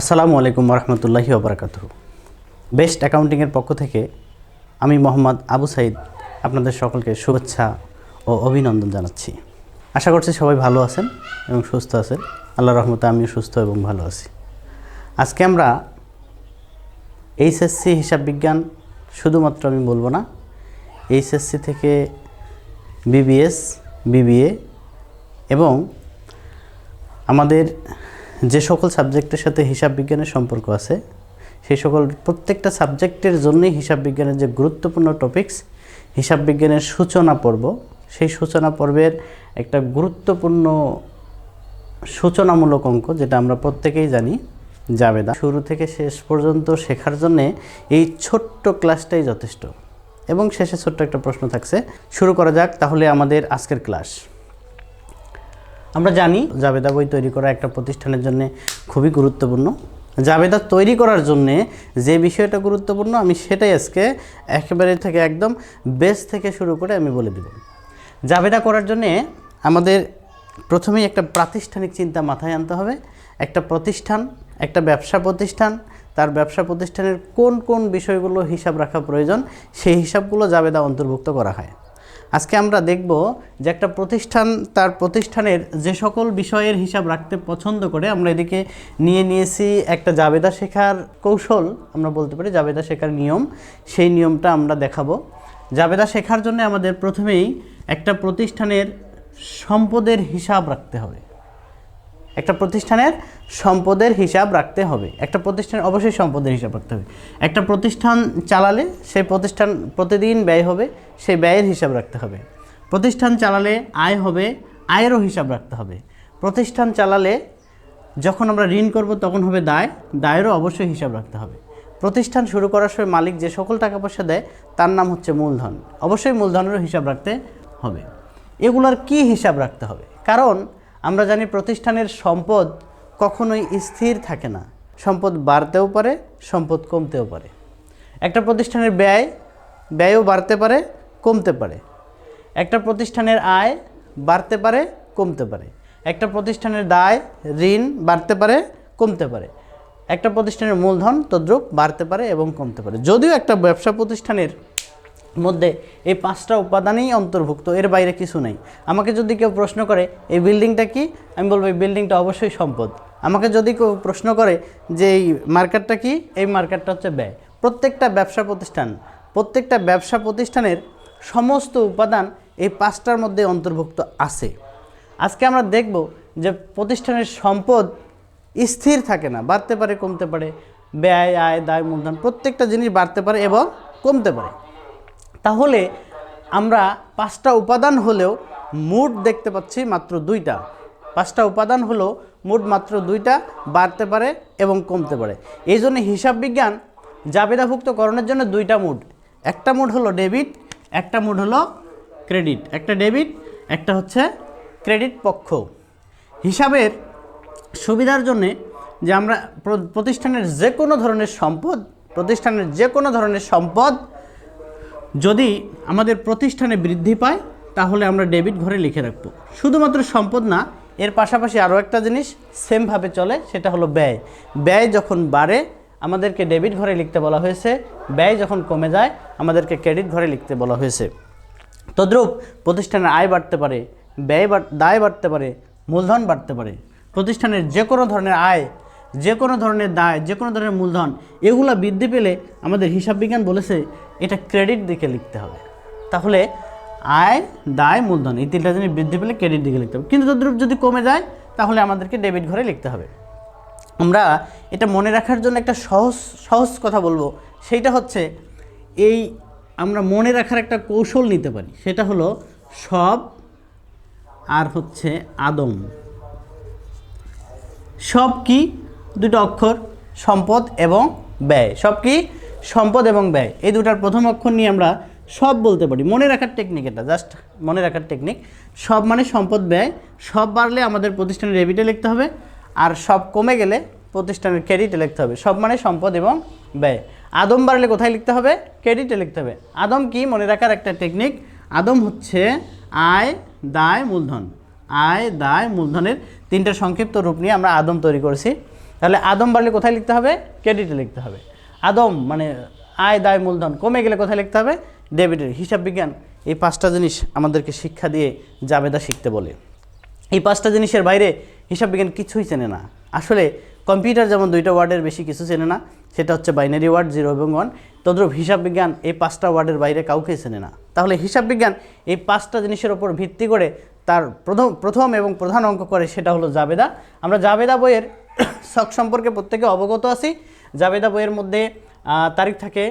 আসসালামু আলাইকুম রহমতুল্লাহি ওবরাকাত বেস্ট অ্যাকাউন্টিংয়ের পক্ষ থেকে আমি মোহাম্মদ আবু সাইদ আপনাদের সকলকে শুভেচ্ছা ও অভিনন্দন জানাচ্ছি। আশা করছি সবাই ভালো আছেন এবং সুস্থ আছেন। আল্লাহ রহমতে আমিও সুস্থ এবং ভালো আছি। আজকে আমরা এইচএসসি হিসাব বিজ্ঞান শুধুমাত্র আমি বলব না, এইচএসসি থেকে বিবিএস, বিবিএ এবং আমাদের যে সকল সাবজেক্টের সাথে হিসাব বিজ্ঞানের সম্পর্ক আছে সেই সকল প্রত্যেকটা সাবজেক্টের জন্যই হিসাব বিজ্ঞানের যে গুরুত্বপূর্ণ টপিকস হিসাব বিজ্ঞানের সূচনা পর্ব, সেই সূচনা পর্বের একটা গুরুত্বপূর্ণ সূচনামূলক অঙ্ক, যেটা আমরা প্রত্যেকেই জানি, জাবেদা। শুরু থেকে শেষ পর্যন্ত শেখার জন্যে এই ছোট্ট ক্লাসটাই যথেষ্ট। এবং শেষে ছোট্ট একটা প্রশ্ন থাকছে। শুরু করা যাক, তাহলে আমাদের আজকের ক্লাস আমরা জানি জাবেদা বই তৈরি করা একটা প্রতিষ্ঠানের জন্য খুবই গুরুত্বপূর্ণ। জাবেদা তৈরি করার জন্যে যে বিষয়টা গুরুত্বপূর্ণ, আমি সেটাই আজকে একেবারে থেকে একদম বেস থেকে শুরু করে আমি বলে দেব। জাবেদা করার জন্যে আমাদের প্রথমেই একটা প্রাতিষ্ঠানিক চিন্তা মাথায় আনতে হবে। একটা প্রতিষ্ঠান, একটা ব্যবসা প্রতিষ্ঠান, তার ব্যবসা প্রতিষ্ঠানের কোন কোন বিষয়গুলো হিসাব রাখা প্রয়োজন, সেই হিসাবগুলো জাবেদা অন্তর্ভুক্ত করা হয়। আজকে আমরা দেখব যে একটা প্রতিষ্ঠান, তার প্রতিষ্ঠানের যে সকল বিষয়ের হিসাব রাখতে পছন্দ করে, আমরা এদিকে নিয়ে নিয়েছি একটা জাবেদা শেখার কৌশল, আমরা বলতে পারি জাবেদা শেখার নিয়ম, সেই নিয়মটা আমরা দেখাবো। জাবেদা শেখার জন্য আমাদের প্রথমেই একটা প্রতিষ্ঠানের সম্পদের হিসাব রাখতে হবে। একটা প্রতিষ্ঠানের সম্পদের হিসাব রাখতে হবে। একটা প্রতিষ্ঠানের অবশ্যই সম্পদের হিসাব রাখতে হবে। একটা প্রতিষ্ঠান চালালে সেই প্রতিষ্ঠান প্রতিদিন ব্যয় হবে, সেই ব্যয়ের হিসাব রাখতে হবে। প্রতিষ্ঠান চালালে আয় হবে, আয়েরও হিসাব রাখতে হবে। প্রতিষ্ঠান চালালে যখন আমরা ঋণ করব তখন হবে দায়, দায়েরও অবশ্যই হিসাব রাখতে হবে। প্রতিষ্ঠান শুরু করার সময় মালিক যে সকল টাকা পয়সা দেয়, তার নাম হচ্ছে মূলধন। অবশ্যই মূলধনেরও হিসাব রাখতে হবে। এগুলোর কি হিসাব রাখতে হবে? কারণ আমরা জানি প্রতিষ্ঠানের সম্পদ কখনোই স্থির থাকে না। সম্পদ বাড়তেও পারে, সম্পদ কমতেও পারে। একটা প্রতিষ্ঠানের ব্যয়, ব্যয়ও বাড়তে পারে, কমতে পারে। একটা প্রতিষ্ঠানের আয় বাড়তে পারে, কমতে পারে। একটা প্রতিষ্ঠানের দায়, ঋণ বাড়তে পারে, কমতে পারে। একটা প্রতিষ্ঠানের মূলধন, তদ্রুপ বাড়তে পারে এবং কমতে পারে। যদিও একটা ব্যবসা প্রতিষ্ঠানের মধ্যে এই পাঁচটা উপাদানই অন্তর্ভুক্ত, এর বাইরে কিছু নেই। আমাকে যদি কেউ প্রশ্ন করে, এই বিল্ডিংটা কি? আমি বলব, এই বিল্ডিংটা অবশ্যই সম্পদ। আমাকে যদি কেউ প্রশ্ন করে যে, এই মার্কেটটা কি? এই মার্কেটটা হচ্ছে ব্যয়। প্রত্যেকটা ব্যবসা প্রতিষ্ঠান, প্রত্যেকটা ব্যবসা প্রতিষ্ঠানের সমস্ত উপাদান এই পাঁচটার মধ্যে অন্তর্ভুক্ত আছে। আজকে আমরা দেখব যে প্রতিষ্ঠানের সম্পদ স্থির থাকে না, বাড়তে পারে, কমতে পারে। ব্যয়, আয়, দায়, মূলধন প্রত্যেকটা জিনিস বাড়তে পারে এবং কমতে পারে। তাহলে আমরা পাঁচটা উপাদান হলেও মুড দেখতে পাচ্ছি মাত্র দুইটা। পাঁচটা উপাদান হলো মুড মাত্র দুইটা বাড়তে পারে এবং কমতে পারে। এই জন্য হিসাব বিজ্ঞান জাবেদাভুক্তকরণের জন্য দুইটা মুড একটা মুড হলো ডেবিট, একটা মুড হলো ক্রেডিট। একটা ডেবিট, একটা হচ্ছে ক্রেডিট পক্ষ। হিসাবের সুবিধার জন্যে যে আমরা প্রতিষ্ঠানের যে কোনো ধরনের সম্পদ, প্রতিষ্ঠানের যে কোনো ধরনের সম্পদ যদি আমাদের প্রতিষ্ঠানে বৃদ্ধি পায়, তাহলে আমরা ডেবিট ঘরে লিখে রাখব। শুধুমাত্র সম্পদ না, এর পাশাপাশি আরও একটা জিনিস সেমভাবে চলে, সেটা হলো ব্যয়। ব্যয় যখন বাড়ে, আমাদেরকে ডেবিট ঘরে লিখতে বলা হয়েছে। ব্যয় যখন কমে যায়, আমাদেরকে ক্রেডিট ঘরে লিখতে বলা হয়েছে। তদ্রূপ প্রতিষ্ঠানের আয় বাড়তে পারে, ব্যয় দায় বাড়তে পারে, মূলধন বাড়তে পারে। প্রতিষ্ঠানের যে কোনো ধরনের আয় যে কোনো ধরনের দায়, যে কোনো ধরনের মূলধন, এগুলো বৃদ্ধি পেলে আমাদের হিসাব বিজ্ঞান বলেছে এটা ক্রেডিট দিকে লিখতে হবে। তাহলে আয়, দায়, মূলধন এই তিনটা জিনিস বৃদ্ধি পেলে ক্রেডিট দিকে লিখতে হবে। কিন্তু তদ্রূপ যদি কমে যায়, তাহলে আমাদেরকে ডেবিট ঘরে লিখতে হবে। আমরা এটা মনে রাখার জন্য একটা সহজ সহজ কথা বলব। সেইটা হচ্ছে এই আমরা মনে রাখার একটা কৌশল নিতে পারি। সেটা হলো সব আর হচ্ছে আদম। সব কি? দুটো অক্ষর, সম্পদ এবং ব্যয়। সব কি? সম্পদ এবং ব্যয়। এই দুটার প্রথম অক্ষর নিয়ে আমরা সব বলতে পারি। মনে রাখার টেকনিক এটা জাস্ট মনে রাখার টেকনিক সব মানে সম্পদ, ব্যয়। সব বাড়লে আমাদের প্রতিষ্ঠানের ডেবিটে লিখতে হবে। আর সব কমে গেলে প্রতিষ্ঠানের ক্রেডিটে লিখতে হবে। সব মানে সম্পদ এবং ব্যয়। আদম বাড়লে কোথায় লিখতে হবে? ক্রেডিটে লিখতে হবে। আদম কি? মনে রাখার একটা টেকনিক আদম হচ্ছে আয়, দায়, মূলধন। আয়, দায়, মূলধনের তিনটা সংক্ষিপ্ত রূপ নিয়ে আমরা আদম তৈরি করেছি। তাহলে আদম বাড়লে কোথায় লিখতে হবে? ক্রেডিটে লিখতে হবে। আদম মানে আয়, দায়, মূলধন কমে গেলে কোথায় লিখতে হবে? ডেবিটের। হিসাব বিজ্ঞান, এই পাঁচটা জিনিস আমাদেরকে শিক্ষা দিয়ে জাবেদা শিখতে বলে। এই পাঁচটা জিনিসের বাইরে হিসাব বিজ্ঞান কিছুই চেনে না। আসলে কম্পিউটার যেমন দুইটা ওয়ার্ডের বেশি কিছু চেনে না, সেটা হচ্ছে বাইনারি ওয়ার্ড, জিরো এবং ওয়ান। তদ্রুপ হিসাব বিজ্ঞান এই পাঁচটা ওয়ার্ডের বাইরে কাউকে চেনে না। তাহলে হিসাব বিজ্ঞান এই পাঁচটা জিনিসের ওপর ভিত্তি করে তার প্রথম প্রথম এবং প্রধান অঙ্ক করে সেটা হলো জাবেদা। আমরা জাবেদা বইয়ের শখ সম্পর্কে প্রত্যেকে অবগত আছি। জাবেদা বইয়ের মধ্যে তারিখ থাকে,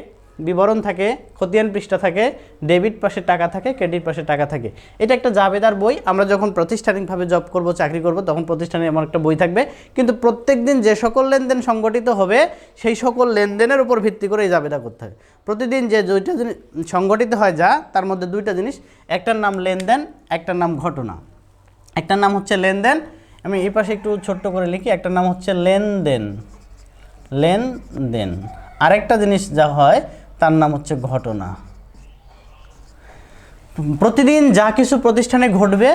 বিবরণ থাকে, খতিয়ান পৃষ্ঠা থাকে, ডেবিট পাশে টাকা থাকে, ক্রেডিট পাশে টাকা থাকে। এটা একটা জাবেদার বই। আমরা যখন প্রাতিষ্ঠানিকভাবে জব করব, চাকরি করব, তখন প্রতিষ্ঠানে এমন একটা বই থাকবে। কিন্তু প্রত্যেক দিন যে সকল লেনদেন সংগঠিত হবে, সেই সকল লেনদেনের উপর ভিত্তি করে এই জাবেদা করতে হবে প্রতিদিন যে দুইটা জিনিস সংগঠিত হয় যা, তার মধ্যে দুইটা জিনিস, একটার নাম লেনদেন, একটার নাম ঘটনা। একটার নাম হচ্ছে লেনদেন আমি এই পাশে একটু ছোট্ট করে লিখি, একটা নাম হচ্ছে লেনদেন। লেনদেন। আরেকটা জিনিস যা হয়, তার নাম হচ্ছে ঘটনা। প্রতিদিন যা কিছু প্রতিষ্ঠানে ঘটবে,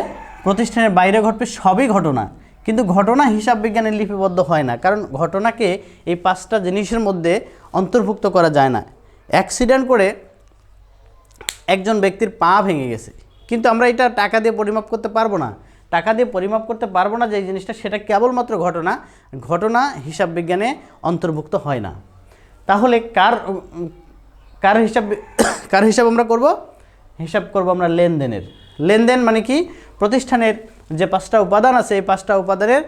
প্রতিষ্ঠানের বাইরে ঘটবে, সবই ঘটনা। কিন্তু ঘটনা হিসাব বিজ্ঞানে লিপিবদ্ধ হয় না, কারণ ঘটনাকে এই পাঁচটা জিনিসের মধ্যে অন্তর্ভুক্ত করা যায় না। অ্যাক্সিডেন্ট করে একজন ব্যক্তির পা ভেঙে গেছে। কিন্তু আমরা এটা টাকা দিয়ে পরিমাপ করতে পারব না। টাকা দিয়ে পরিমাপ করতে পারব না যে এই জিনিসটা, সেটা কেবলমাত্র ঘটনা ঘটনা হিসাব বিজ্ঞানে অন্তর্ভুক্ত হয় না। তাহলে কার কার হিসাব কার হিসাব আমরা করব? হিসাব করব আমরা লেনদেনের। লেনদেন মানে কি? প্রতিষ্ঠানের যে পাঁচটা উপাদান আছে, এই পাঁচটা উপাদানের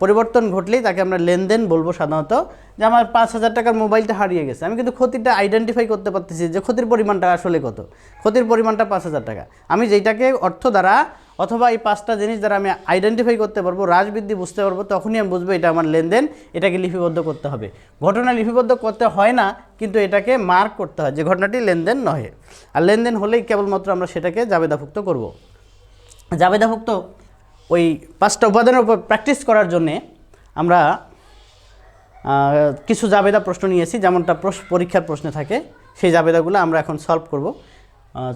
পরিবর্তন ঘটলেই তাকে আমরা লেনদেন বলব সাধারণত, যে আমার পাঁচ হাজার টাকার মোবাইলটা হারিয়ে গেছে। আমি কিন্তু ক্ষতিটা আইডেন্টিফাই করতে পারতেছি যে ক্ষতির পরিমাণটা আসলে কত। ক্ষতির পরিমাণটা পাঁচ হাজার টাকা। আমি যেটাকে অর্থ দ্বারা অথবা এই পাঁচটা জিনিস দ্বারা আমি আইডেন্টিফাই করতে পারব, রাজবৃদ্ধি বুঝতে পারব, তখনই আমি বুঝব এটা আমার লেনদেন, এটাকে লিপিবদ্ধ করতে হবে। ঘটনা লিপিবদ্ধ করতে হয় না, কিন্তু এটাকে মার্ক করতে হয়, যে ঘটনাটি লেনদেন নয় আর লেনদেন হলেই কেবলমাত্র আমরা সেটাকে জাবেদাভুক্ত করব। জাবেদাভুক্ত ওই পাঁচটা উপাদানের উপর প্র্যাকটিস করার জন্যে আমরা কিছু জাবেদা প্রশ্ন নিয়েছি, যেমনটা পরীক্ষার প্রশ্নে থাকে, সেই জাবেদাগুলো আমরা এখন সলভ করব।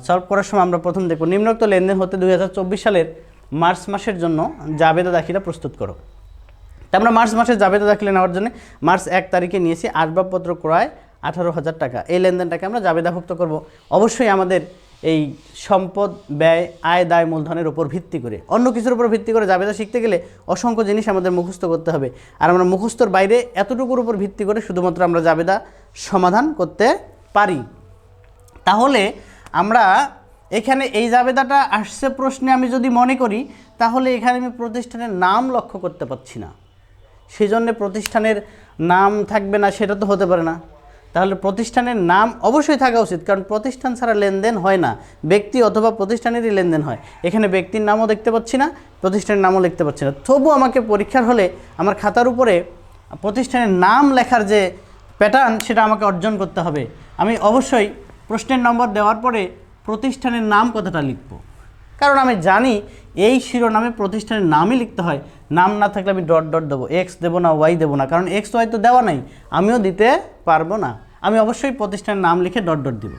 সলভ করার সময় আমরা প্রথম দেখব, নিম্নোক্ত লেনদেন হতে দু হাজার চব্বিশ সালের মার্চ মাসের জন্য জাবেদা দাখিলা প্রস্তুত করো। তা আমরা মার্চ মাসের জাবেদা দাখিলা নেওয়ার জন্য মার্চ এক তারিখে নিয়েছি আসবাবপত্র ক্রয় আঠারো হাজার টাকা। এই লেনদেনটাকে আমরা জাবেদাভুক্ত করব। অবশ্যই আমাদের এই সম্পদ, ব্যয়, আয়, দায়, মূলধনের উপর ভিত্তি করে। অন্য কিছুর উপর ভিত্তি করে জাবেদা শিখতে গেলে অসংখ্য জিনিস আমাদের মুখস্থ করতে হবে। আর আমরা মুখস্থর বাইরে এতটুকুর উপর ভিত্তি করে শুধুমাত্র আমরা জাবেদা সমাধান করতে পারি। তাহলে আমরা এখানে এই জাবেদাটা আসছে প্রশ্নে আমি যদি মনে করি, তাহলে এখানে আমি প্রতিষ্ঠানের নাম লক্ষ্য করতে পারছি না। সেই জন্য প্রতিষ্ঠানের নাম থাকবে না, সেটা তো হতে পারে না। তাহলে প্রতিষ্ঠানের নাম অবশ্যই থাকা উচিত, কারণ প্রতিষ্ঠান ছাড়া লেনদেন হয় না। ব্যক্তি অথবা প্রতিষ্ঠানেরই লেনদেন হয়। এখানে ব্যক্তির নামও দেখতে পাচ্ছি না, প্রতিষ্ঠানের নামও লিখতে পাচ্ছি না। তবু আমাকে পরীক্ষার হলে আমার খাতার উপরে প্রতিষ্ঠানের নাম লেখার যে প্যাটার্ন সেটা আমাকে অর্জন করতে হবে। আমি অবশ্যই প্রশ্নের নম্বর দেওয়ার পরে প্রতিষ্ঠানের নাম কথাটা লিখব। কারণ আমি জানি এই শিরোনামে প্রতিষ্ঠানের নামই লিখতে হয়। নাম না থাকলে আমি ডট ডট দেবো এক্স দেবো না ওয়াই দেবো না। কারণ এক্স ওয়াই তো দেওয়া নাই, আমিও দিতে পারব না। আমি অবশ্যই প্রতিষ্ঠানের নাম লিখে ডট ডট দেবো।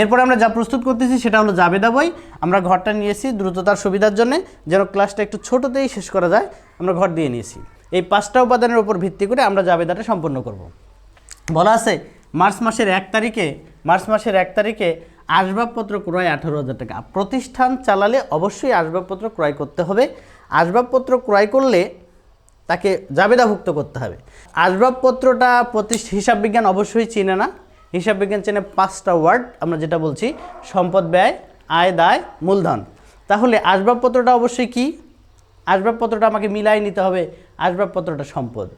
এরপরে আমরা যা প্রস্তুত করতেছি সেটা হলো জাবেদা বই। আমরা ঘরটা নিয়েছি দ্রুততার সুবিধার জন্য, যেন ক্লাসটা একটু ছোটোতেই শেষ করা যায়, আমরা ঘর দিয়ে নিয়েছি। এই পাঁচটা উপাদানের উপর ভিত্তি করে আমরা জাবেদাটা সম্পন্ন করব। বলা আছে মার্চ মাসের এক তারিখে, মার্চ মাসের এক তারিখে আসবাবপত্র ক্রয় আঠারো হাজার টাকা। প্রতিষ্ঠান চালালে অবশ্যই আসবাবপত্র ক্রয় করতে হবে। আসবাবপত্র ক্রয় করলে তাকে জাবেদাভুক্ত করতে হবে। আসবাবপত্রটা প্রতিষ্ঠ, হিসাব বিজ্ঞান অবশ্যই চিনে না। হিসাব বিজ্ঞান চেনে পাঁচটা ওয়ার্ড, আমরা যেটা বলছি, সম্পদ ব্যয়, আয়, দায়, মূলধন। তাহলে আসবাবপত্রটা অবশ্যই কি? আসবাবপত্রটা আমাকে মিলাই নিতে হবে। আসবাবপত্রটা সম্পদ।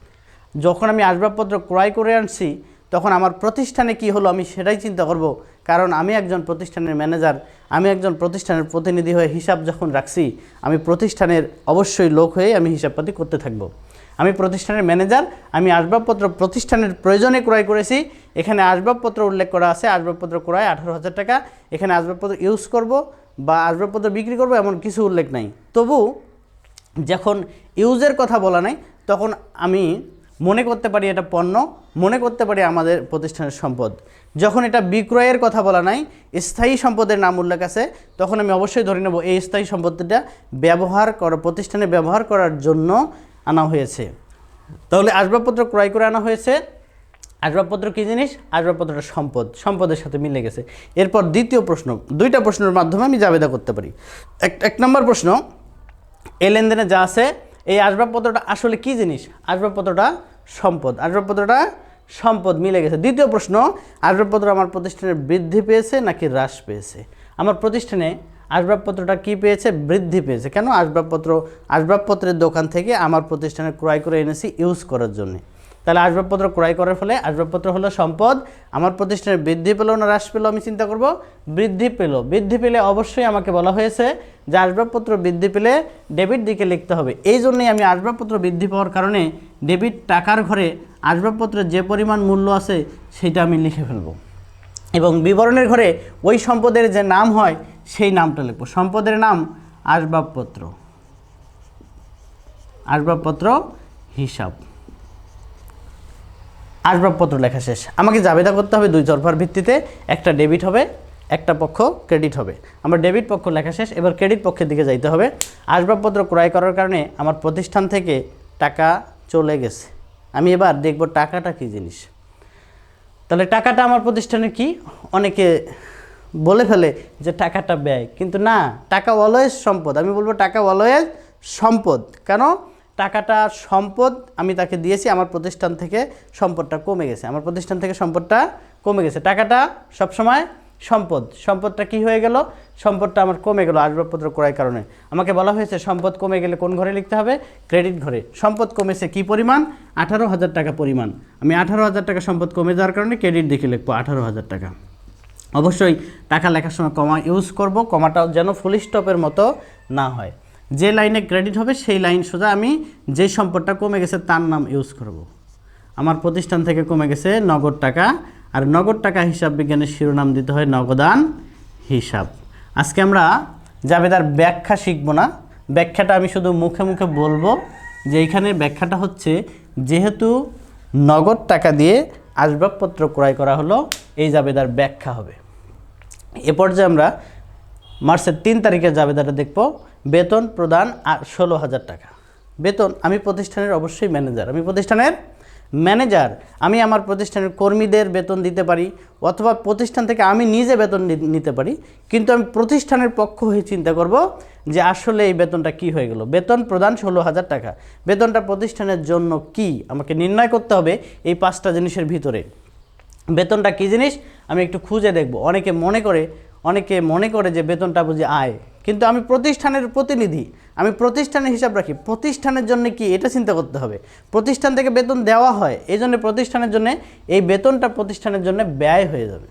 যখন আমি আসবাবপত্র ক্রয় করে আনছি তখন আমার প্রতিষ্ঠানে কি হলো আমি সেটাই চিন্তা করব। কারণ আমি একজন প্রতিষ্ঠানের ম্যানেজার, আমি একজন প্রতিষ্ঠানের প্রতিনিধি হয়ে হিসাব যখন রাখছি, আমি প্রতিষ্ঠানের অবশ্যই লোক হয়ে আমি হিসাবপাতি করতে থাকব। আমি প্রতিষ্ঠানের ম্যানেজার, আমি আসবাবপত্র প্রতিষ্ঠানের প্রয়োজনে ক্রয় করেছি, এখানে আসবাবপত্র উল্লেখ করা আছে, আসবাবপত্র ক্রয় আঠারো হাজার টাকা, এখানে আসবাবপত্র ইউজ করব বা আসবাবপত্র বিক্রি করব এমন কিছু উল্লেখ নাই। তবু যখন ইউজের কথা বলা নাই, তখন আমি মনে করতে পারি এটা পণ্য, মনে করতে পারি আমাদের প্রতিষ্ঠানের সম্পদ। যখন এটা বিক্রয়ের কথা বলা নাই, স্থায়ী সম্পদের নাম উল্লেখ আছে, তখন আমি অবশ্যই ধরে নেব এই স্থায়ী সম্পত্তিটা ব্যবহার করা, প্রতিষ্ঠানে ব্যবহার করার জন্য আনা হয়েছে। তাহলে আসবাবপত্র ক্রয় করে আনা হয়েছে। আসবাবপত্র কী জিনিস? আসবাবপত্রটা সম্পদ, সম্পদের সাথে মিলে গেছে। এরপর দ্বিতীয় প্রশ্ন, দুইটা প্রশ্নের মাধ্যমে আমি জাবেদা করতে পারি। এক এক নম্বর প্রশ্ন, এই লেনদেনে যা আছে, এই আসবাবপত্রটা আসলে কী জিনিস? আসবাবপত্রটা সম্পদ। আসবাবপত্রটা সম্পদ মিলে গেছে। দ্বিতীয় প্রশ্ন আসবাবপত্র আমার প্রতিষ্ঠানের বৃদ্ধি পেয়েছে নাকি হ্রাস পেয়েছে? আমার প্রতিষ্ঠানে আসবাবপত্রটা কি পেয়েছে? বৃদ্ধি পেয়েছে। কেন আসবাবপত্র? আসবাবপত্রের দোকান থেকে আমার প্রতিষ্ঠানে ক্রয় করে এনেছি ইউজ করার জন্য। তাহলে আসবাবপত্র ক্রয় করার ফলে আসবাবপত্র হলো সম্পদ। আমার প্রতিষ্ঠানের বৃদ্ধি পেল না হ্রাস পেল আমি চিন্তা করব? বৃদ্ধি পেল। বৃদ্ধি পেলে অবশ্যই আমাকে বলা হয়েছে যে আসবাবপত্র বৃদ্ধি পেলে ডেবিট দিকে লিখতে হবে। এই জন্যই আমি আসবাবপত্র বৃদ্ধি পাওয়ার কারণে ডেবিট টাকার ঘরে আসবাবপত্রের যে পরিমাণ মূল্য আছে সেটা আমি লিখে ফেলব। এবং বিবরণের ঘরে ওই সম্পদের যে নাম হয় সেই নামটা লিখব। সম্পদের নাম আসবাবপত্র। আসবাবপত্র হিসাব। আসবাবপত্র লেখা শেষ। আমাকে জাবেদা করতে হবে দুই তরফার ভিত্তিতে। একটা ডেবিট হবে একটা পক্ষ ক্রেডিট হবে। আমার ডেবিট পক্ষ লেখা শেষ, এবার ক্রেডিট পক্ষের দিকে যাইতে হবে। আসবাবপত্র ক্রয় করার কারণে আমার প্রতিষ্ঠান থেকে টাকা চলে গেছে। আমি এবার দেখব টাকাটা কী জিনিস। তাহলে টাকাটা আমার প্রতিষ্ঠানে কি? অনেকে বলে ফেলে যে টাকাটা ব্যয়, কিন্তু না, টাকা অলওয়েজ সম্পদ। আমি বলব টাকা অলওয়েজ সম্পদ। কেন? টাকাটা সম্পদ আমি তাকে দিয়েছি, আমার প্রতিষ্ঠান থেকে সম্পদটা কমে গেছে। আমার প্রতিষ্ঠান থেকে সম্পদটা কমে গেছে। টাকাটা সবসময় সম্পদ। সম্পদটা কি হয়ে গেল? সম্পদটা আমার কমে গেল আসবাবপত্র ক্রয়ের কারণে। আমাকে বলা হয়েছে, সম্পদ কমে গেলে কোন ঘরে লিখতে হবে? ক্রেডিট ঘরে। সম্পদ কমেছে কি পরিমাণ? আঠারো হাজার টাকা পরিমাণ। আমি আঠারো হাজার টাকা সম্পদ কমে যাওয়ার কারণে ক্রেডিট দেখে লিখব আঠারো হাজার টাকা। অবশ্যই টাকা লেখার সময় কমা ইউজ করব, কমাটাও যেন ফুল স্টপের মতো না হয়। যে লাইনে ক্রেডিট হবে, সেই লাইন সোজা আমি যে সম্পদটা কমে গেছে তার নাম ইউজ করব। আমার প্রতিষ্ঠান থেকে কমে গেছে নগদ টাকা আর নগদ টাকা হিসাব বিজ্ঞানের শিরোনাম দিতে হয় নগদান হিসাব। আজকে আমরা জাবেদার ব্যাখ্যা শিখব না। ব্যাখ্যাটা আমি শুধু মুখে মুখে বলব যে এখানে ব্যাখ্যাটা হচ্ছে, যেহেতু নগদ টাকা দিয়ে আসবাবপত্র ক্রয় করা হলো, এই জাবেদার ব্যাখ্যা হবে। এ পর্যায়ে আমরা মার্চের তিন তারিখের জাবেদাটা দেখব। বেতন প্রদান ষোলো হাজার টাকা। বেতন আমি প্রতিষ্ঠানের অবশ্যই ম্যানেজার। আমি প্রতিষ্ঠানের ম্যানেজার, আমি আমার প্রতিষ্ঠানের কর্মীদের বেতন দিতে পারি অথবা প্রতিষ্ঠান থেকে আমি নিজে বেতন নিতে পারি, কিন্তু আমি প্রতিষ্ঠানের পক্ষ হয়ে চিন্তা করব যে আসলে এই বেতনটা কি হয়ে গেল। বেতন প্রদান ষোলো হাজার টাকা। বেতনটা প্রতিষ্ঠানের জন্য কি? আমাকে নির্ণয় করতে হবে এই পাঁচটা জিনিসের ভিতরে। বেতনটা কী জিনিস? আমি একটু খুঁজে দেখব। অনেকে মনে করে, অনেকে মনে করে যে বেতনটা বুঝি আয়। কিন্তু আমি প্রতিষ্ঠানের প্রতিনিধি, আমি প্রতিষ্ঠানের হিসাব রাখি। প্রতিষ্ঠানের জন্য কি এটা চিন্তা করতে হবে? প্রতিষ্ঠান থেকে বেতন দেওয়া হয়, এই জন্য প্রতিষ্ঠানের জন্য এই বেতনটা প্রতিষ্ঠানের জন্য ব্যয় হয়ে যাবে।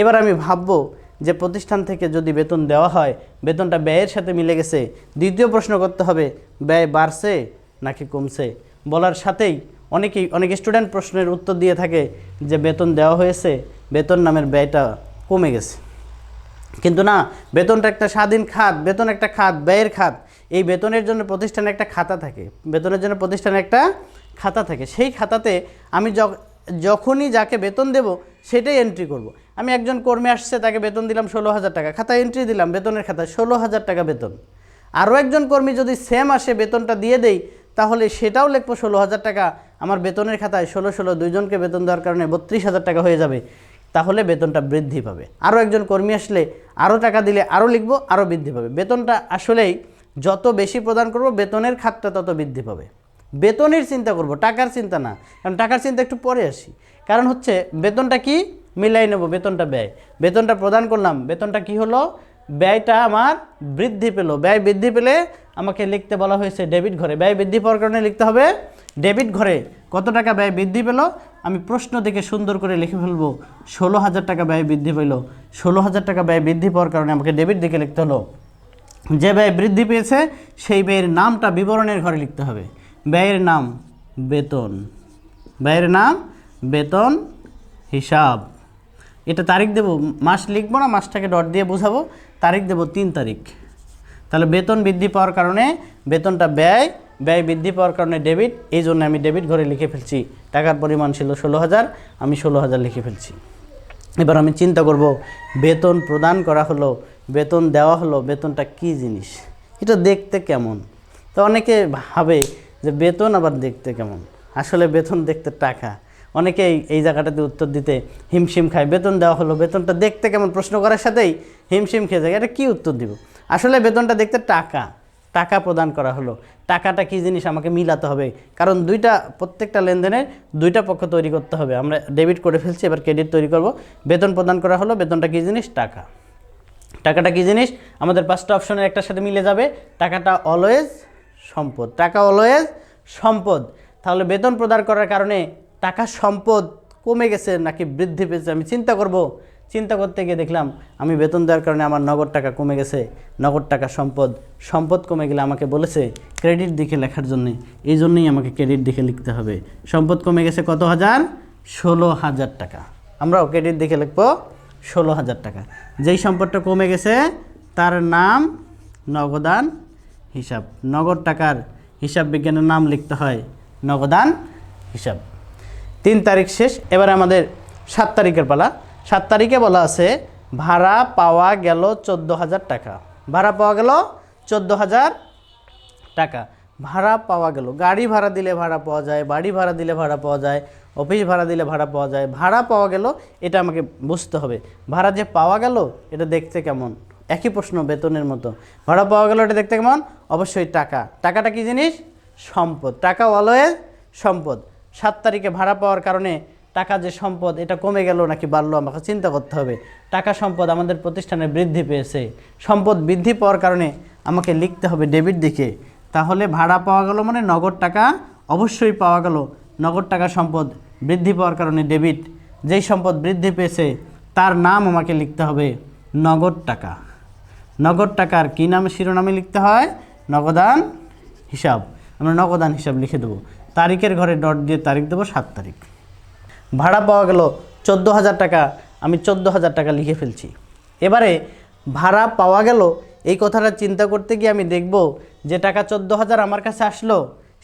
এবার আমি ভাববো যে প্রতিষ্ঠান থেকে যদি বেতন দেওয়া হয়, বেতনটা ব্যয়ের সাথে মিলে গেছে, দ্বিতীয় প্রশ্ন করতে হবে, ব্যয় বাড়ছে নাকি কমছে? বলার সাথেই অনেকেই, অনেক স্টুডেন্ট প্রশ্নের উত্তর দিয়ে থাকে যে বেতন দেওয়া হয়েছে, বেতন নামের ব্যয়টা কমে গেছে। কিন্তু না, বেতনটা একটা স্বাধীন খাত, বেতন একটা খাত, ব্যয়ের খাত। এই বেতনের জন্য প্রতিষ্ঠানে একটা খাতা থাকে। বেতনের জন্য প্রতিষ্ঠানে একটা খাতা থাকে। সেই খাতাতে আমি যখ- যখনই যাকে বেতন দেব, সেটাই এন্ট্রি করব। আমি একজন কর্মী আসছে, তাকে বেতন দিলাম ষোলো হাজার টাকা। খাতা এন্ট্রি দিলাম, বেতনের খাতায় ষোলো হাজার টাকা বেতন। আরও একজন কর্মী যদি সেম আসে, বেতনটা দিয়ে দেই, তাহলে সেটাও লিখব ষোলো হাজার টাকা। আমার বেতনের খাতায় ষোলো ষোলো দুইজনকে বেতন দেওয়ার কারণে বত্রিশ হাজার টাকা হয়ে যাবে। তাহলে বেতনটা বৃদ্ধি পাবে। আরও একজন কর্মী আসলে আরও টাকা দিলে আরও লিখব আরও বৃদ্ধি পাবে। বেতনটা আসলেই যত বেশি প্রদান করব, বেতনের খাতটা তত বৃদ্ধি পাবে। বেতনের চিন্তা করব, টাকার চিন্তা না। কারণ টাকার চিন্তা একটু পরে আসি। কারণ হচ্ছে বেতনটা কি? মিলাই নেব, বেতনটা ব্যয়। বেতনটা প্রদান করলাম, বেতনটা কি হলো? ব্যয়টা আমার বৃদ্ধি পেল। ব্যয় বৃদ্ধি পেলে আমাকে লিখতে বলা হয়েছে ডেবিট ঘরে। ব্যয় বৃদ্ধি পাওয়ার কারণে লিখতে হবে ডেবিট ঘরে কত টাকা ব্যয় বৃদ্ধি পেল? আমি প্রশ্ন দেখে সুন্দর করে লিখে ফেলব, ষোলো হাজার টাকা ব্যয় বৃদ্ধি পেল। ষোলো হাজার টাকা ব্যয় বৃদ্ধি পাওয়ার কারণে আমাকে ডেবিট দিকে লিখতে হলো। যে ব্যয় বৃদ্ধি পেয়েছে, সেই ব্যয়ের নামটা বিবরণের ঘরে লিখতে হবে। ব্যয়ের নাম বেতন। ব্যয়ের নাম বেতন হিসাব। এটা তারিখ দেবো। মাস লিখব না, মাসটাকে ডট দিয়ে বোঝাবো। তারিখ দেবো তিন তারিখ। তাহলে বেতন বৃদ্ধি পাওয়ার কারণে বেতনটা ব্যয় ব্যয় বৃদ্ধি পাওয়ার কারণে ডেবিট এই জন্য আমি ডেবিট ঘরে লিখে ফেলছি। টাকার পরিমাণ ছিল ষোলো হাজার, আমি ষোলো হাজার লিখে ফেলছি। এবার আমি চিন্তা করব, বেতন প্রদান করা হলো, বেতন দেওয়া হলো, বেতনটা কি জিনিস? এটা দেখতে কেমন? তো অনেকে ভাবে যে বেতন আবার দেখতে কেমন? আসলে বেতন দেখতে টাকা। অনেকেই এই জায়গাটাতে উত্তর দিতে হিমশিম খায়, বেতন দেওয়া হলো, বেতনটা দেখতে কেমন? প্রশ্ন করার সাথেই হিমশিম খেয়ে যায়, এটা কী উত্তর দিব? আসলে বেতনটা দেখতে টাকা। টাকা প্রদান করা হলো। টাকাটা কী জিনিস আমাকে মিলাতে হবে? কারণ দুইটা, প্রত্যেকটা লেনদেনের দুইটা পক্ষ তৈরি করতে হবে। আমরা ডেবিট করে ফেলছি, এবার ক্রেডিট তৈরি করব। বেতন প্রদান করা হলো, বেতনটা কী জিনিস? টাকা। টাকাটা কী জিনিস? আমাদের পাঁচটা অপশনের একটার সাথে মিলে যাবে। টাকাটা অলওয়েজ সম্পদ। টাকা অলওয়েজ সম্পদ। তাহলে বেতন প্রদান করার কারণে টাকা সম্পদ কমে গেছে নাকি বৃদ্ধি পেয়েছে আমি চিন্তা করব। চিন্তা করতে গিয়ে দেখলাম, আমি বেতন দেওয়ার কারণে আমার নগদ টাকা কমে গেছে। নগদ টাকা সম্পদ সম্পদ কমে গেলে আমাকে বলেছে ক্রেডিট দিকে লেখার জন্যে। এই জন্যই আমাকে ক্রেডিট দিকে লিখতে হবে। সম্পদ কমে গেছে কত হাজার? ষোলো হাজার টাকা। আমরাও ক্রেডিট দিকে লিখব ষোলো হাজার টাকা। যেই সম্পদটা কমে গেছে, তার নাম নগদান হিসাব। নগদ টাকার হিসাব বিজ্ঞানের নাম লিখতে হয় নগদান হিসাব। তিন তারিখ শেষ। এবার আমাদের সাত তারিখের পালা। সাত তারিখে বলা আছে, ভাড়া পাওয়া গেল চোদ্দ হাজার টাকা। ভাড়া পাওয়া গেল চোদ্দ হাজার টাকা। ভাড়া পাওয়া গেল। গাড়ি ভাড়া দিলে ভাড়া পাওয়া যায়, বাড়ি ভাড়া দিলে ভাড়া পাওয়া যায়, অফিস ভাড়া দিলে ভাড়া পাওয়া যায়। ভাড়া পাওয়া গেল, এটা আমাকে বুঝতে হবে। ভাড়া যে পাওয়া গেল, এটা দেখতে কেমন? একই প্রশ্ন বেতনের মতো। ভাড়া পাওয়া গেল, এটা দেখতে কেমন? অবশ্যই টাকা। টাকাটা কি জিনিস? সম্পদ। টাকা অলওয়েজ সম্পদ। সাত তারিখে ভাড়া পাওয়ার কারণে টাকা যে সম্পদ, এটা কমে গেল নাকি বাড়লো, আমাকে চিন্তা করতে হবে। টাকা সম্পদ আমাদের প্রতিষ্ঠানে বৃদ্ধি পেয়েছে। সম্পদ বৃদ্ধি পাওয়ার কারণে আমাকে লিখতে হবে ডেবিট দিকে। তাহলে ভাড়া পাওয়া গেল মানে নগদ টাকা অবশ্যই পাওয়া গেল। নগদ টাকা সম্পদ বৃদ্ধি পাওয়ার কারণে ডেবিট। যেই সম্পদ বৃদ্ধি পেয়েছে, তার নাম আমাকে লিখতে হবে নগদ টাকা। নগদ টাকার কী নামে শিরোনামে লিখতে হয়? নগদান হিসাব। আমরা নগদান হিসাব লিখে দেবো। তারিখের ঘরে ডট দিয়ে তারিখ দেবো, সাত তারিখ। ভাড়া পাওয়া গেল চোদ্দ হাজার টাকা। আমি চোদ্দ হাজার টাকা লিখে ফেলছি। এবারে ভাড়া পাওয়া গেল, এই কথাটা চিন্তা করতে গিয়ে আমি দেখব যে টাকা চোদ্দ হাজার আমার কাছে আসলো,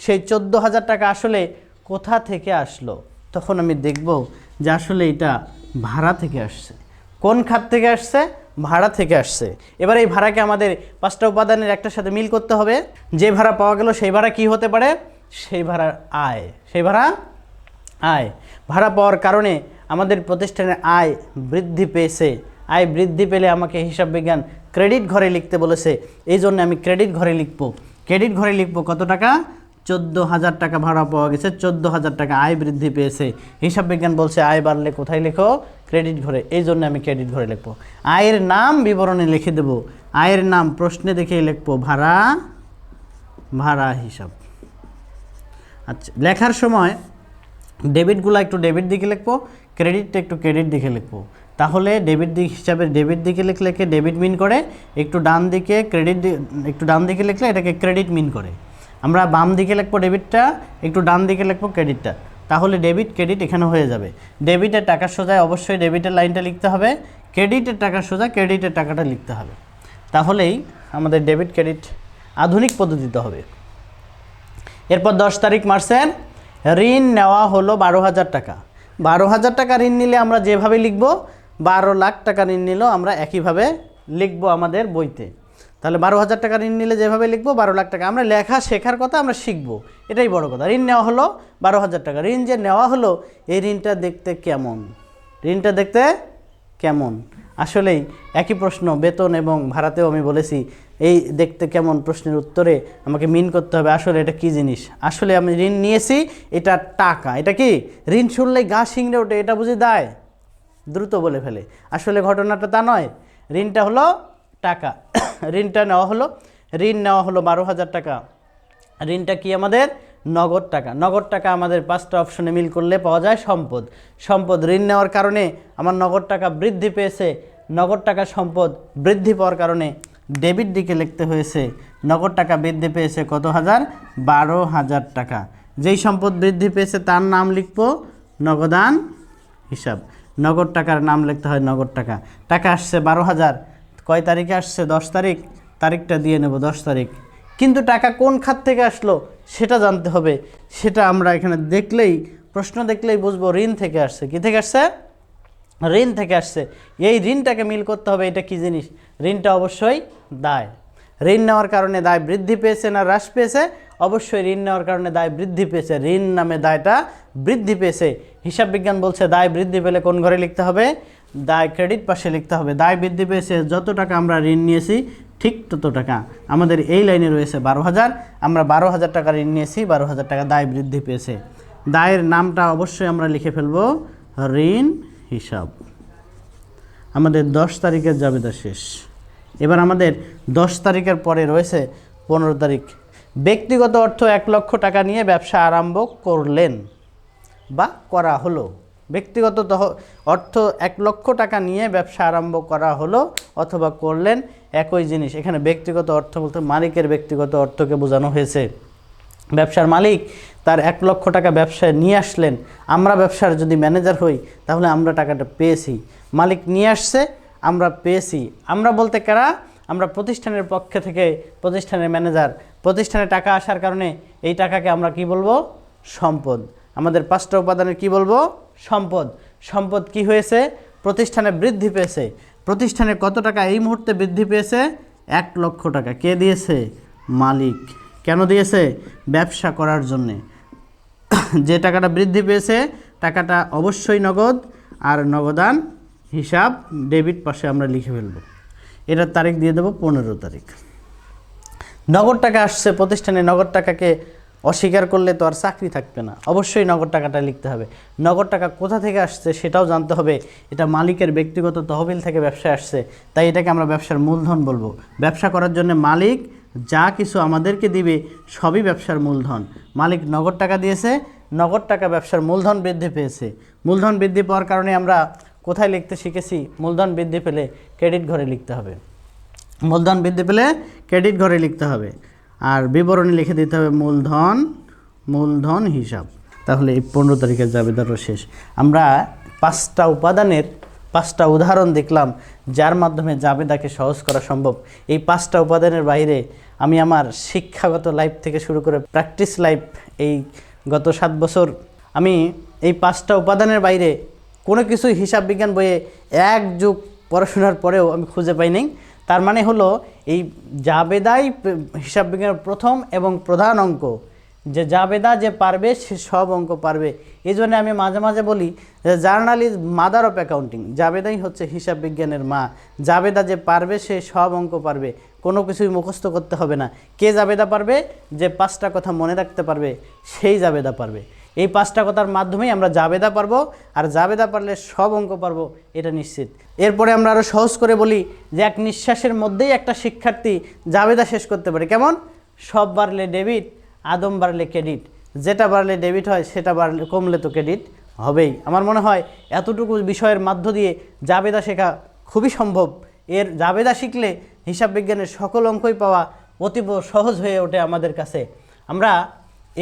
সেই চোদ্দ হাজার টাকা আসলে কোথা থেকে আসলো? তখন আমি দেখব যে আসলে এটা ভাড়া থেকে আসছে। কোন খাত থেকে আসছে? ভাড়া থেকে আসছে। এবার এই ভাড়াকে আমাদের পাঁচটা উপাদানের একটার সাথে মিল করতে হবে। যে ভাড়া পাওয়া গেল, সেই ভাড়া কি হতে পারে? সেই ভাড়া আয়। সেই ভাড়া আয়। ভাড়া পাওয়ার কারণে আমাদের প্রতিষ্ঠানের আয় বৃদ্ধি পেয়েছে। আয় বৃদ্ধি পেলে আমাকে হিসাব বিজ্ঞান ক্রেডিট ঘরে লিখতে বলেছে। এই জন্য আমি ক্রেডিট ঘরে লিখব। ক্রেডিট ঘরে লিখব কত টাকা? চোদ্দ হাজার টাকা ভাড়া পাওয়া গেছে, চোদ্দ হাজার টাকা আয় বৃদ্ধি পেয়েছে। হিসাব বিজ্ঞান বলছে, আয় বাড়লে কোথায় লেখো? ক্রেডিট ঘরে। এই জন্য আমি ক্রেডিট ঘরে লিখব। আয়ের নাম বিবরণে লিখে দেবো। আয়ের নাম প্রশ্নে দেখে লিখব, ভাড়া ভাড়া হিসাব। আচ্ছা লেখার সময় ডেবিটগুলো একটু ডেবিট দিকে লিখব ক্রেডিটটা একটু ক্রেডিট দিকে লিখব। তাহলে ডেবিট দিক হিসাবে ডেবিট দিকে লিখলে কে ডেবিট মিন করে, একটু ডান দিকে ক্রেডিট একটু ডান দিকে লিখলে এটাকে ক্রেডিট মিন করে। আমরা বাম দিকে লিখব ডেবিটটা, একটু ডান দিকে লিখব ক্রেডিটটা। তাহলে ডেবিট, ক্রেডিট এখানে হয়ে যাবে। ডেবিটের টাকা সোজায় অবশ্যই ডেবিটের লাইনটা লিখতে হবে। ক্রেডিটের টাকা সোজা ক্রেডিটের টাকাটা লিখতে হবে। তাহলেই আমাদের ডেবিট, ক্রেডিট আধুনিক পদ্ধতিতে হবে। এরপর দশ তারিখ মার্চের ঋণ নেওয়া হলো বারো হাজার টাকা। বারো হাজার টাকা ঋণ নিলে আমরা যেভাবে লিখব, বারো লাখ টাকা ঋণ নিলেও আমরা একইভাবে লিখব আমাদের বইতে। তাহলে বারো হাজার টাকা ঋণ নিলে যেভাবে লিখব, বারো লাখ টাকা। আমরা লেখা, শেখার কথা আমরা শিখব। এটাই বড় কথা। ঋণ নেওয়া হলো বারো হাজার টাকা। ঋণ যে নেওয়া হলো, এই ঋণটা দেখতে কেমন? ঋণটা দেখতে কেমন? আসলেই একই প্রশ্ন, বেতন এবং ভাড়াতেও আমি বলেছি, এই দেখতে কেমন প্রশ্নের উত্তরে আমাকে মিন করতে হবে, আসলে এটা কি জিনিস? আসলে আমি ঋণ নিয়েছি, এটা টাকা। এটা কি? ঋণ শুনলেই গা শিংড়ে ওঠে, এটা বুঝি দায়? দ্রুত বলে ফেলে। আসলে ঘটনাটা তা নয়, ঋণটা হলো টাকা। ঋণটা নেওয়া হলো, ঋণ নেওয়া হলো বারো হাজার টাকা। ঋণটা কি আমাদের নগদ টাকা। নগদ টাকা আমাদের পাঁচটা অপশনে মিল করলে পাওয়া যায় সম্পদ। সম্পদ ঋণ নেওয়ার কারণে আমার নগদ টাকা বৃদ্ধি পেয়েছে। নগদ টাকা সম্পদ বৃদ্ধি পাওয়ার কারণে ডেবিট দিকে লিখতে হয়েছে। নগদ টাকা বৃদ্ধি পেয়েছে কত হাজার? বারো হাজার টাকা। যেই সম্পদ বৃদ্ধি পেয়েছে তার নাম লিখব নগদান হিসাব। নগদ টাকার নাম লিখতে হয় নগদ টাকা। টাকা আসছে বারো হাজার। কয় তারিখে আসছে? দশ তারিখ। তারিখটা দিয়ে নেব দশ তারিখ। কিন্তু টাকা কোন খাত থেকে আসলো সেটা জানতে হবে। সেটা আমরা এখানে দেখলেই, প্রশ্ন দেখলেই বুঝব ঋণ থেকে আসছে। কি থেকে আসছে? ঋণ থেকে আসছে। এই ঋণটাকে মিল করতে হবে, এটা কি জিনিস? ঋণটা অবশ্যই দায়। ঋণ নেওয়ার কারণে দায় বৃদ্ধি পেয়েছে না হ্রাস পেয়েছে? অবশ্যই ঋণ নেওয়ার কারণে দায় বৃদ্ধি পেয়েছে। ঋণ নামে দায়টা বৃদ্ধি পেয়েছে। হিসাব বিজ্ঞান বলছে দায় বৃদ্ধি পেলে কোন ঘরে লিখতে হবে? দায় ক্রেডিট পাশে লিখতে হবে। দায় বৃদ্ধি পেয়েছে, যত টাকা আমরা ঋণ নিয়েছি ঠিক তত টাকা। আমাদের এই লাইনে রয়েছে বারো হাজার। আমরা বারো হাজার টাকা ঋণ নিয়েছি, বারো হাজার টাকা দায় বৃদ্ধি পেয়েছে। দায়ের নামটা অবশ্যই আমরা লিখে ফেলব, ঋণ হিসাব। আমাদের দশ তারিখের জাবেদা শেষ। এবার আমাদের দশ তারিখের পরে রয়েছে পনেরো তারিখ। ব্যক্তিগত অর্থ এক লক্ষ টাকা নিয়ে ব্যবসা আরম্ভ করলেন বা করা হলো। ব্যক্তিগত অর্থ এক লক্ষ টাকা নিয়ে ব্যবসা আরম্ভ করা হলো অথবা করলেন একই জিনিস। এখানে ব্যক্তিগত অর্থ বলতে মালিকের ব্যক্তিগত অর্থকে বোঝানো হয়েছে। ব্যবসার মালিক তার এক লক্ষ টাকা ব্যবসায় নিয়ে আসলেন, আমরা ব্যবসার যদি ম্যানেজার হই তাহলে আমরা টাকাটা পেয়েছি। মালিক নিয়ে আসছে, আমরা পেয়েছি। আমরা বলতে কারা? আমরা প্রতিষ্ঠানের পক্ষ থেকে প্রতিষ্ঠানের ম্যানেজার। প্রতিষ্ঠানে টাকা আসার কারণে এই টাকাকে আমরা কি বলব? সম্পদ। আমাদের পাঁচটা উপাদানের কি বলব? সম্পদ। সম্পদ কি হয়েছে? প্রতিষ্ঠানে বৃদ্ধি পেয়েছে। প্রতিষ্ঠানে কত টাকা এই মুহূর্তে বৃদ্ধি পেয়েছে? এক লক্ষ টাকা। কে দিয়েছে? মালিক। কেন দিয়েছে? ব্যবসা করার জন্যে। যে টাকাটা বৃদ্ধি পেয়েছে, টাকাটা অবশ্যই নগদ আর নগদান হিসাব ডেবিট পাশে আমরা লিখে ফেলব। এটার তারিখ দিয়ে দেবো পনেরো তারিখ। নগদ টাকা আসছে, প্রতিষ্ঠানে নগদ টাকাকে অস্বীকার করলে তো আর চাকরি থাকবে না। অবশ্যই নগদ টাকাটা লিখতে হবে। নগদ টাকা কোথা থেকে আসছে সেটাও জানতে হবে। এটা মালিকের ব্যক্তিগত তহবিল থেকে ব্যবসায় আসছে। তাই এটাকে আমরা ব্যবসার মূলধন বলব। ব্যবসা করার জন্য মালিক যা কিছু আমাদেরকে দিবে সবই ব্যবসার মূলধন। মালিক নগদ টাকা দিয়েছে, নগদ টাকা ব্যবসার মূলধন বৃদ্ধি পেয়েছে। মূলধন বৃদ্ধি পাওয়ার কারণে আমরা কোথায় লিখতে শিখেছি? মূলধন বৃদ্ধি পেলে ক্রেডিট ঘরে লিখতে হবে। মূলধন বৃদ্ধি পেলে ক্রেডিট ঘরে লিখতে হবে। আর বিবরণী লিখে দিতে হবে মূলধন মূলধন হিসাব। তাহলে এই পনেরো তারিখের জাবেদারও শেষ। আমরা পাঁচটা উপাদানের পাঁচটা উদাহরণ দেখলাম, যার মাধ্যমে জাবেদাকে সহজ করা সম্ভব। এই পাঁচটা উপাদানের বাইরে আমি আমার শিক্ষাগত লাইফ থেকে শুরু করে প্র্যাকটিস লাইফ এই গত সাত বছর আমি এই পাঁচটা উপাদানের বাইরে কোনো কিছু হিসাব বিজ্ঞান বইয়ে এক যুগ পড়াশোনার পরেও আমি খুঁজে পাই নাই। তার মানে হলো এই জাবেদাই হিসাব বিজ্ঞানের প্রথম এবং প্রধান অঙ্ক। যে জাবেদা যে পারবে, সে সব অঙ্ক পারবে। এই জন্য আমি মাঝে মাঝে বলি যে journal is mother of accounting. জাবেদাই হচ্ছে হিসাব বিজ্ঞানের মা। জাবেদা যে পারবে, সে সব অঙ্ক পারবে। কোনো কিছুই মুখস্থ করতে হবে না। কে জাবেদা পারবে? যে পাঁচটা কথা মনে রাখতে পারবে, সেই জাবেদা পারবে। এই পাঁচটা কথার মাধ্যমেই আমরা জাবেদা পারব, আর জাবেদা পারলে সব অঙ্ক পারব, এটা নিশ্চিত। এরপরে আমরা আরও সহজ করে বলি যে এক নিঃশ্বাসের মধ্যেই একটা শিক্ষার্থী জাবেদা শেষ করতে পারে। কেমন? সব বাড়লে ডেবিট, আদম বাড়লে ক্রেডিট। যেটা বাড়লে ডেবিট হয়, সেটা বাড়লে কমলে তো ক্রেডিট হবেই। আমার মনে হয় এতটুকু বিষয়ের মাধ্য দিয়ে জাবেদা শেখা খুবই সম্ভব। এর জাবেদা শিখলে হিসাব বিজ্ঞানের সকল অঙ্কই পাওয়া অতীব সহজ হয়ে ওঠে আমাদের কাছে। আমরা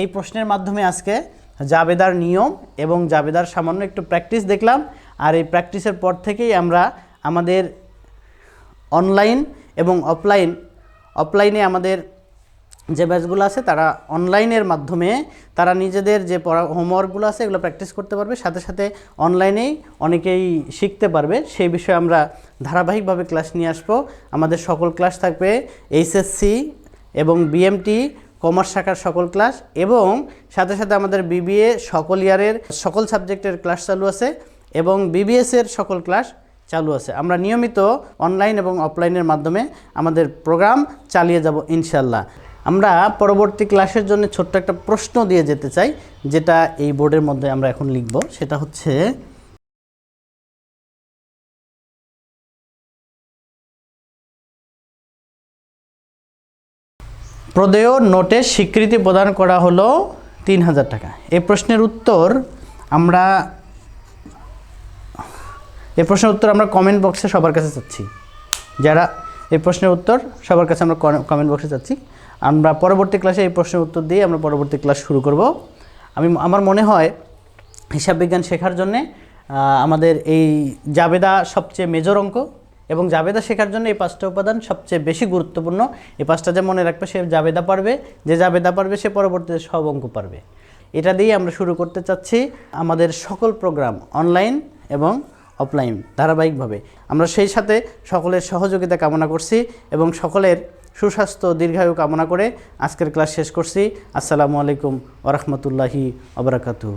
এই প্রশ্নের মাধ্যমে আজকে জাবেদার নিয়ম এবং জাবেদার সামান্য একটু প্র্যাকটিস দেখলাম। আর এই প্র্যাকটিসের পর থেকেই আমরা আমাদের অনলাইন এবং অফলাইন অফলাইনে আমাদের যে ব্যাচগুলো আছে তারা অনলাইনের মাধ্যমে তারা নিজেদের যে পড়া হোমওয়ার্কগুলো আছে এগুলো প্র্যাকটিস করতে পারবে। সাথে সাথে অনলাইনেই অনেকেই শিখতে পারবে। সেই বিষয়ে আমরা ধারাবাহিকভাবে ক্লাস নিয়ে আসব। আমাদের সকল ক্লাস থাকবে এইচএসসি এবং বিএমটি কমার্স শাখার সকল ক্লাস এবং সাথে সাথে আমাদের বিবিএ সকল ইয়ারের সকল সাবজেক্টের ক্লাস চালু আছে এবং বিবিএসের সকল ক্লাস চালু আছে। আমরা নিয়মিত অনলাইন এবং অফলাইনের মাধ্যমে আমাদের প্রোগ্রাম চালিয়ে যাব ইনশাল্লাহ আমরা পরবর্তী ক্লাসের জন্য ছোট্ট একটা প্রশ্ন দিয়ে যেতে চাই, যেটা এই বোর্ডের মধ্যে আমরা এখন লিখব। সেটা হচ্ছে প্রদেয় নোটে স্বীকৃতি প্রদান করা হলো তিন হাজার টাকা। এই প্রশ্নের উত্তর আমরা এই প্রশ্নের উত্তর আমরা কমেন্ট বক্সে সবার কাছে চাচ্ছি। যারা এই প্রশ্নের উত্তর সবার কাছে আমরা কমেন্ট বক্সে চাচ্ছি। আমরা পরবর্তী ক্লাসে এই প্রশ্নের উত্তর দিয়ে আমরা পরবর্তী ক্লাস শুরু করব। আমি, আমার মনে হয় হিসাব বিজ্ঞান শেখার জন্যে আমাদের এই জাবেদা সবচেয়ে মেজর অঙ্ক এবং জাবেদা শেখার জন্য এই পাঁচটা উপাদান সবচেয়ে বেশি গুরুত্বপূর্ণ। এই পাঁচটা যে মনে রাখবে, সে জাবেদা পারবে। যে জাবেদা পারবে, সে পরবর্তীতে সব অঙ্ক পারবে। এটা দিয়েই আমরা শুরু করতে চাচ্ছি আমাদের সকল প্রোগ্রাম অনলাইন এবং অফলাইন ধারাবাহিকভাবে। আমরা সেই সাথে সকলের সহযোগিতা কামনা করছি এবং সকলের সুস্বাস্থ্য দীর্ঘায়ু কামনা করে আজকের ক্লাস শেষ করছি। আসসালামু আলাইকুম ওরহমতুল্লাহি আবরাকাতু